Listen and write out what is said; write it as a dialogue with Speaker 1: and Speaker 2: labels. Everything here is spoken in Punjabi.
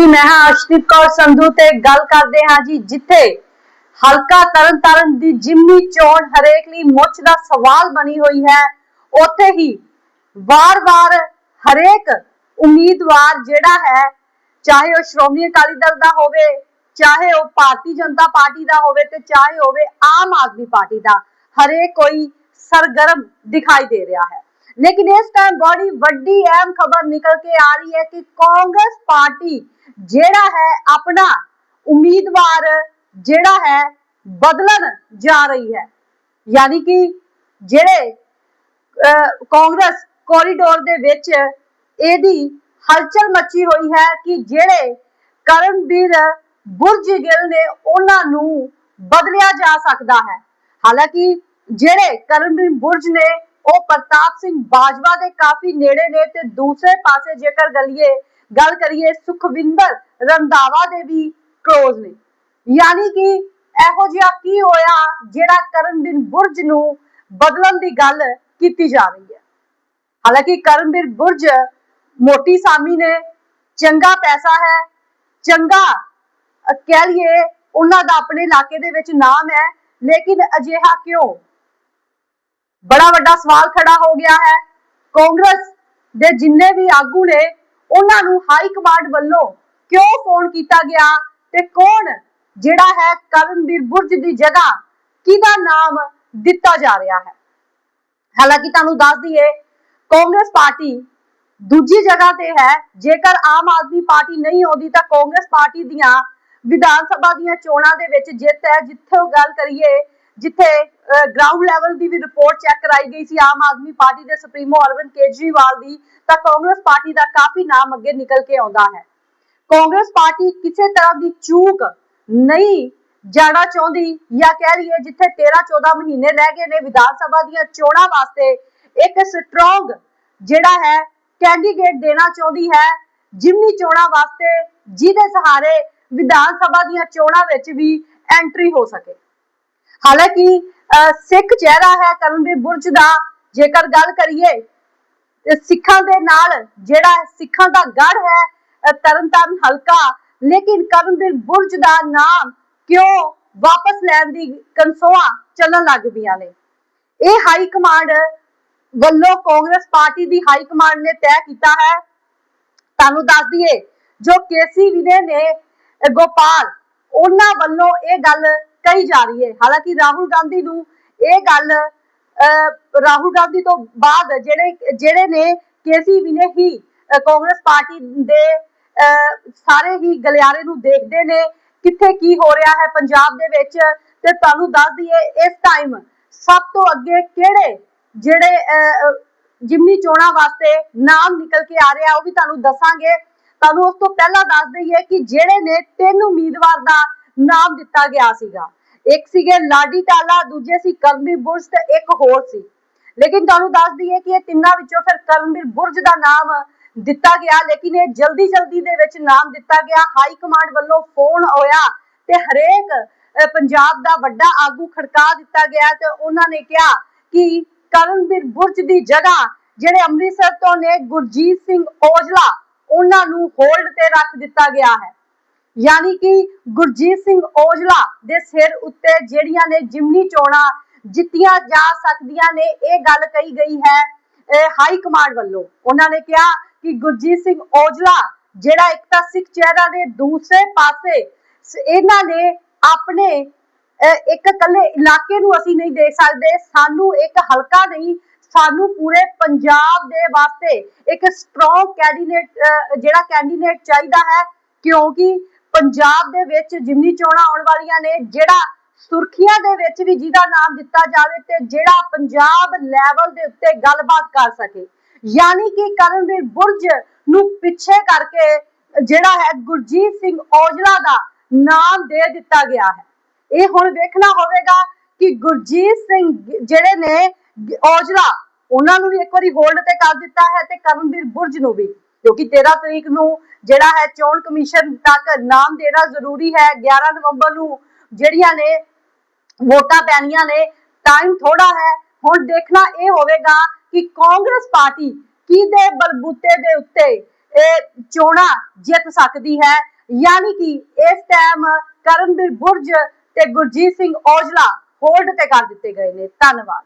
Speaker 1: ਜੀ, ਮੈਂ ਹਾਂ ਅਸ਼ਦੀਪ ਕੌਰ ਸੰਧੂ ਤੇ ਗੱਲ ਕਰਦੇ ਹਾਂ ਜੀ, ਜਿੱਥੇ ਹਲਕਾ ਤਰਨਤਾਰਨ ਦੀ ਜਿਮਨੀ ਚੋਣ ਹਰੇਕ ਲਈ ਮੁੱਛ ਦਾ ਸਵਾਲ ਬਣੀ ਹੋਈ ਹੈ। ਉੱਥੇ ਹੀ ਵਾਰ-ਵਾਰ ਹਰੇਕ ਉਮੀਦਵਾਰ ਜਿਹੜਾ ਹੈ, ਚਾਹੇ ਉਹ ਸ਼੍ਰੋਮਣੀ ਅਕਾਲੀ ਦਲ ਦਾ ਹੋਵੇ, ਚਾਹੇ ਉਹ ਭਾਰਤੀ ਜਨਤਾ ਪਾਰਟੀ ਦਾ ਹੋਵੇ ਤੇ ਚਾਹੇ ਹੋਵੇ ਆਮ ਆਦਮੀ ਪਾਰਟੀ ਦਾ, ਹਰੇਕ ਕੋਈ ਸਰਗਰਮ ਦਿਖਾਈ ਦੇ ਰਿਹਾ ਹੈ। ਲੇਕਿਨ ਇਸ ਟਾਈਮ ਬੜੀ ਵੱਡੀ ਅਹਿਮ ਖਬਰ ਨਿਕਲ ਕੇ ਆ ਰਹੀ ਹੈ ਕਿ ਕਾਂਗਰਸ ਪਾਰਟੀ ਜਿਹੜਾ ਹੈ ਆਪਣਾ ਉਮੀਦਵਾਰ ਜਿਹੜਾ ਹੈ ਬਦਲਣ ਜਾ ਰਹੀ ਹੈ। ਯਾਨੀ ਕਿ ਜਿਹੜੇ ਕਾਂਗਰਸ ਕੋਰੀਡੋਰ ਦੇ ਵਿੱਚ ਇਹਦੀ ਹਲਚਲ ਮੱਚੀ ਹੋਈ ਹੈ ਕਿ ਜਿਹੜੇ ਕਰਨਵੀਰ ਬੁਰਜ ਗਿੱਲ ਨੇ ਉਹਨਾਂ ਨੂੰ ਬਦਲਿਆ ਜਾ ਸਕਦਾ ਹੈ। ਹਾਲਾਂਕਿ ਜਿਹੜੇ ਕਰਨਵੀਰ ਬੁਰਜ ਨੇ ਉਹ ਪ੍ਰਤਾਪ ਸਿੰਘ ਬਾਜਵਾ ਦੇ ਕਾਫੀ ਨੇੜੇ ਨੇ ਤੇ ਦੂਸਰੇ ਪਾਸੇ ਜੇਕਰ ਗਲੀਏ ਗੱਲ ਕਰੀਏ ਸੁਖਵਿੰਦਰ ਰੰਧਾਵਾ ਦੇ ਵੀ ਕਲੋਜ਼ ਨੇ। ਯਾਨੀ ਕਿ ਇਹੋ ਜਿਹਾ ਕੀ ਹੋਇਆ ਜਿਹੜਾ ਕਰਨਵੀਰ ਬੁਰਜ ਨੂੰ ਬਦਲਣ ਦੀ ਗੱਲ ਕੀਤੀ ਜਾ ਰਹੀ ਹੈ? ਹਾਲਾਂਕਿ ਕਰਨਬੀਰ ਬੁਰਜ ਮੋਟੀ ਸਾਮੀ ਨੇ, ਚੰਗਾ ਪੈਸਾ ਹੈ, ਚੰਗਾ ਕਹਿ ਲਈਏ ਉਹਨਾਂ ਦਾ ਆਪਣੇ ਇਲਾਕੇ ਦੇ ਵਿੱਚ ਨਾਮ ਹੈ, ਲੇਕਿਨ ਅਜਿਹਾ ਕਿਉਂ? ਬੜਾ ਵੱਡਾ ਸਵਾਲ ਖੜਾ ਹੋ ਗਿਆ ਹੈ। ਕਾਂਗਰਸ ਦੇ ਜਿੰਨੇ ਵੀ ਆਗੂ ਨੇ, ਉਹਨਾਂ ਨੂੰ ਹਾਈ ਕਮਾਂਡ ਵੱਲੋਂ ਕਿਉਂ ਫੋਨ ਕੀਤਾ ਗਿਆ ਤੇ ਕੌਣ ਜਿਹੜਾ ਹੈ ਕਰਨਵੀਰ ਬੁਰਜ ਦੀ ਜਗ੍ਹਾ ਕਿਹਦਾ ਨਾਮ ਦਿੱਤਾ ਜਾ ਰਿਹਾ ਹੈ? ਹਾਲਾਂਕਿ ਤੁਹਾਨੂੰ ਦੱਸ ਦਈਏ, ਕਾਂਗਰਸ ਪਾਰਟੀ ਦੂਜੀ ਜਗ੍ਹਾ ਤੇ ਹੈ। ਜੇਕਰ ਆਮ ਆਦਮੀ ਪਾਰਟੀ ਨਹੀਂ ਆਉਂਦੀ ਤਾਂ ਕਾਂਗਰਸ ਪਾਰਟੀ ਦੀਆਂ ਵਿਧਾਨ ਸਭਾ ਦੀਆਂ ਚੋਣਾਂ ਦੇ ਵਿੱਚ ਜਿੱਤ ਹੈ। ਜਿੱਥੇ ਉਹ ਗੱਲ ਕਰੀਏ ਜਿੱਥੇ ਗਰਾਊਂਡ ਲੈਵਲ ਦੀ ਵੀ ਰਿਪੋਰਟ ਚੈੱਕ ਕਰਾਈ ਗਈ ਸੀ ਆਮ ਆਦਮੀ ਪਾਰਟੀ ਦੇ ਸੁਪਰੀਮੋ ਅਰਵਿੰਦ ਕੇਜਰੀਵਾਲ ਦੀ, ਤਾਂ ਕਾਂਗਰਸ ਪਾਰਟੀ ਦਾ ਕਾਫੀ ਨਾਮ ਅੱਗੇ ਨਿਕਲ ਕੇ ਆਉਂਦਾ ਹੈ। ਕਾਂਗਰਸ ਪਾਰਟੀ ਕਿਸੇ ਤਰ੍ਹਾਂ ਦੀ ਚੂਕ ਨਹੀਂ ਜਾਣਾ ਚਾਹੁੰਦੀ ਜਾਂ ਕਹਿ ਲਈਏ ਜਿੱਥੇ 13 14 ਮਹੀਨੇ ਰਹਿ ਗਏ ਨੇ ਵਿਧਾਨ ਸਭਾ ਦੀਆਂ ਚੋਣਾਂ ਵਾਸਤੇ, ਇੱਕ ਸਟਰੋਂਗ ਜਿਹੜਾ ਹੈ ਕੈਂਡੀਡੇਟ ਦੇਣਾ ਚਾਹੁੰਦੀ ਹੈ ਜਿਮਨੀ ਚੋਣਾਂ ਵਾਸਤੇ ਜਿਹਦੇ ਸਹਾਰੇ ਵਿਧਾਨ ਸਭਾ ਦੀਆਂ ਚੋਣਾਂ ਵਿੱਚ ਵੀ ਐਂਟਰੀ ਹੋ ਸਕੇ। ਹਾਲਾਂਕਿ ਸਿੱਖ ਚਿਹਰਾ ਹੈ ਕਰਨਵੀਰ ਬੁਰਜ ਦਾ, ਜੇਕਰ ਗੱਲ ਕਰੀਏ ਸਿੱਖਾਂ ਦੇ ਨਾਲ, ਜਿਹੜਾ ਸਿੱਖਾਂ ਦਾ ਗੜ ਹੈ ਤਰਨਤਾਰਨ ਹਲਕਾ, ਲੇਕਿਨ ਕਰਨਵੀਰ ਬੁਰਜ ਦਾ ਨਾਮ ਕਿਉਂ ਵਾਪਸ ਲੈਣ ਦੀ ਕਨਸੋਆਂ ਚੱਲਣ ਲੱਗ ਪਈਆਂ ਨੇ? ਇਹ ਹਾਈ ਕਮਾਂਡ ਵੱਲੋਂ ਕਾਂਗਰਸ ਪਾਰਟੀ ਦੀ ਹਾਈ ਕਮਾਂਡ ਨੇ ਤੈਅ ਕੀਤਾ ਹੈ। ਤੁਹਾਨੂੰ ਦੱਸ ਦਈਏ, ਜੋ ਕੇਸੀ ਵਿਨੇ ਨੇ ਗੋਪਾਲ, ਉਹਨਾਂ ਵੱਲੋਂ ਇਹ ਗੱਲ ਕਹੀ ਜਾ ਰਹੀ ਹੈ। ਹਾਲਾਂਕਿ ਰਾਹੁਲ ਗਾਂਧੀ ਨੂੰ ਇਹ ਗੱਲ ਰਾਹੁਲ ਗਾਂਧੀ ਤੋਂ ਬਾਅਦ ਜਿਹੜੇ ਜਿਹੜੇ ਨੇ ਕੇਸੀ ਵਿਨੇ ਹੀ ਕਾਂਗਰਸ ਪਾਰਟੀ ਦੇ ਸਾਰੇ ਹੀ ਗਲਿਆਰੇ ਨੂੰ ਦੇਖਦੇ ਨੇ ਕਿੱਥੇ ਕੀ ਹੋ ਰਿਹਾ ਹੈ ਪੰਜਾਬ ਦੇ ਵਿੱਚ। ਤੇ ਤੁਹਾਨੂੰ ਦੱਸ ਦਈਏ, ਇਸ ਟਾਈਮ ਸਭ ਤੋਂ ਅੱਗੇ ਕਿਹੜੇ, ਜਿਹੜੇ ਜਿਮਨੀ ਚੋਣਾਂ ਵਾਸਤੇ ਨਾਮ ਨਿਕਲ ਕੇ ਆ ਰਿਹਾ ਉਹ ਵੀ ਤੁਹਾਨੂੰ ਦੱਸਾਂਗੇ। ਤੁਹਾਨੂੰ ਉਸ ਤੋਂ ਪਹਿਲਾਂ ਦੱਸ ਦਈਏ ਕਿ ਜਿਹੜੇ ਨੇ ਤਿੰਨ ਉਮੀਦਵਾਰ ਦਾ ਨਾਮ ਦਿੱਤਾ ਗਿਆ ਸੀਗਾ। ਇੱਕ ਸੀਗੇ ਲਾਡੀ ਟਾਲਾ, ਦੂਜੇ ਸੀ ਕਰਨਵੀਰ ਬੁਰਜ ਤੇ ਇੱਕ ਹੋਰ ਸੀ। ਲੇਕਿਨ ਤੁਹਾਨੂੰ ਦੱਸ ਦਈਏ ਕਿ ਇਹ ਤਿੰਨਾਂ ਵਿੱਚੋਂ ਫਿਰ ਕਰਨਵੀਰ ਬੁਰਜ ਦਾ ਨਾਮ ਦਿੱਤਾ ਗਿਆ, ਲੇਕਿਨ ਇਹ ਜਲਦੀ ਜਲਦੀ ਦੇ ਵਿੱਚ ਨਾਮ ਦਿੱਤਾ ਗਿਆ। ਹਾਈ ਕਮਾਂਡ ਵੱਲੋਂ ਫੋਨ ਹੋਇਆ ਤੇ ਹਰੇਕ ਪੰਜਾਬ ਦਾ ਵੱਡਾ ਆਗੂ ਖੜਕਾ ਦਿੱਤਾ ਗਿਆ ਤੇ ਉਹਨਾਂ ਨੇ ਕਿਹਾ ਕਿ ਕਰਨਵੀਰ ਬੁਰਜ ਦੀ ਜਗ੍ਹਾ ਜਿਹੜੇ ਅੰਮ੍ਰਿਤਸਰ ਤੋਂ ਨੇ ਗੁਰਜੀਤ ਸਿੰਘ ਔਜਲਾ, ਉਹਨਾਂ ਨੂੰ ਹੋਲਡ ਤੇ ਰੱਖ ਦਿੱਤਾ ਗਿਆ ਹੈ। ਯਾਨੀ ਕਿ ਗੁਰਜੀਤ ਸਿੰਘ ਔਜਲਾ ਦੇ ਸਿਰ ਉੱਤੇ ਜਿਹੜੀਆਂ ਨੇ ਜਿਮਨੀ ਚੋਣਾਂ ਜਿੱਤੀਆਂ ਜਾ ਸਕਦੀਆਂ ਨੇ, ਇਹ ਗੱਲ ਕਹੀ ਗਈ ਹੈ ਹਾਈ ਕਮਾਂਡ ਵੱਲੋਂ। ਉਹਨਾਂ ਨੇ ਕਿਹਾ ਕਿ ਗੁਰਜੀਤ ਸਿੰਘ ਔਜਲਾ ਜਿਹੜਾ ਇੱਕ ਤਾਂ ਸਿੱਖ ਚਿਹਰਾ ਦੇ ਦੂਸਰੇ ਪਾਸੇ ਇਹਨਾਂ ਨੇ ਆਪਣੇ ਇੱਕ ਇਕੱਲੇ ਇਲਾਕੇ ਨੂੰ ਅਸੀਂ ਨਹੀਂ ਦੇਖ ਸਕਦੇ, ਸਾਨੂੰ ਇੱਕ ਹਲਕਾ ਨਹੀਂ, ਸਾਨੂੰ ਪੂਰੇ ਪੰਜਾਬ ਦੇ ਵਾਸਤੇ ਇੱਕ ਸਟਰੋਂਗ ਕੈਂਡੀਡੇਟ ਜਿਹੜਾ ਕੈਂਡੀਡੇਟ ਚਾਹੀਦਾ ਹੈ, ਕਿਉਂਕਿ ਪੰਜਾਬ ਦੇ ਵਿੱਚ ਜਿਮਨੀ ਚੋਣਾਂ ਆਉਣ ਵਾਲੀਆਂ ਨੇ, ਜਿਹੜਾ ਸੁਰਖੀਆਂ ਦੇ ਵਿੱਚ ਵੀ ਜਿਹਦਾ ਨਾਮ ਦਿੱਤਾ ਜਾਵੇ ਤੇ ਜਿਹੜਾ ਪੰਜਾਬ ਲੈਵਲ ਦੇ ਉੱਤੇ ਗੱਲਬਾਤ ਕਰ ਸਕੇ। ਯਾਨੀ ਕਿ ਕਰਨਵੀਰ ਬੁਰਜ ਨੂੰ ਪਿੱਛੇ ਕਰਕੇ ਜਿਹੜਾ ਹੈ ਗੁਰਜੀਤ ਸਿੰਘ ਔਜਲਾ ਦਾ ਨਾਮ ਦੇ ਦਿੱਤਾ ਗਿਆ ਹੈ। ਇਹ ਹੁਣ ਵੇਖਣਾ ਹੋਵੇਗਾ ਕਿ ਗੁਰਜੀਤ ਸਿੰਘ ਜਿਹੜੇ ਨੇ, ਔਜਲਾ, ਉਹਨਾਂ ਨੂੰ ਵੀ ਇੱਕ ਵਾਰੀ ਹੋਲਡ ਤੇ ਕਰ ਦਿੱਤਾ ਹੈ ਤੇ ਕਰਨਵੀਰ ਬੁਰਜ ਨੂੰ ਵੀ। ਕਿਉਂਕਿ 13 ਤਰੀਕ ਨੂੰ ਜਿਹੜਾ ਹੈ ਚੋਣ ਕਮਿਸ਼ਨ ਤੱਕ ਨਾਮ ਦੇਣਾ ਜ਼ਰੂਰੀ ਹੈ। 11 ਨਵੰਬਰ ਨੂੰ ਜਿਹੜੀਆਂ ਨੇ ਵੋਟਾਂ ਪੈਣੀਆਂ ਨੇ ਟਾਈਮ ਥੋੜਾ ਹੈ। ਹੁਣ ਦੇਖਣਾ ਇਹ ਹੋਵੇਗਾ ਕਿ ਕਾਂਗਰਸ ਪਾਰਟੀ ਕਿਹਦੇ ਬਲਬੂਤੇ ਦੇ ਉੱਤੇ ਇਹ ਚੋਣਾਂ ਜਿੱਤ ਸਕਦੀ ਹੈ। ਯਾਨੀ ਕਿ ਇਸ ਟਾਈਮ ਕਰਨਵੀਰ ਬੁਰਜ ਤੇ ਗੁਰਜੀਤ ਸਿੰਘ ਔਜਲਾ ਹੋਲਡ ਤੇ ਕਰ ਦਿੱਤੇ ਗਏ ਨੇ। ਧੰਨਵਾਦ।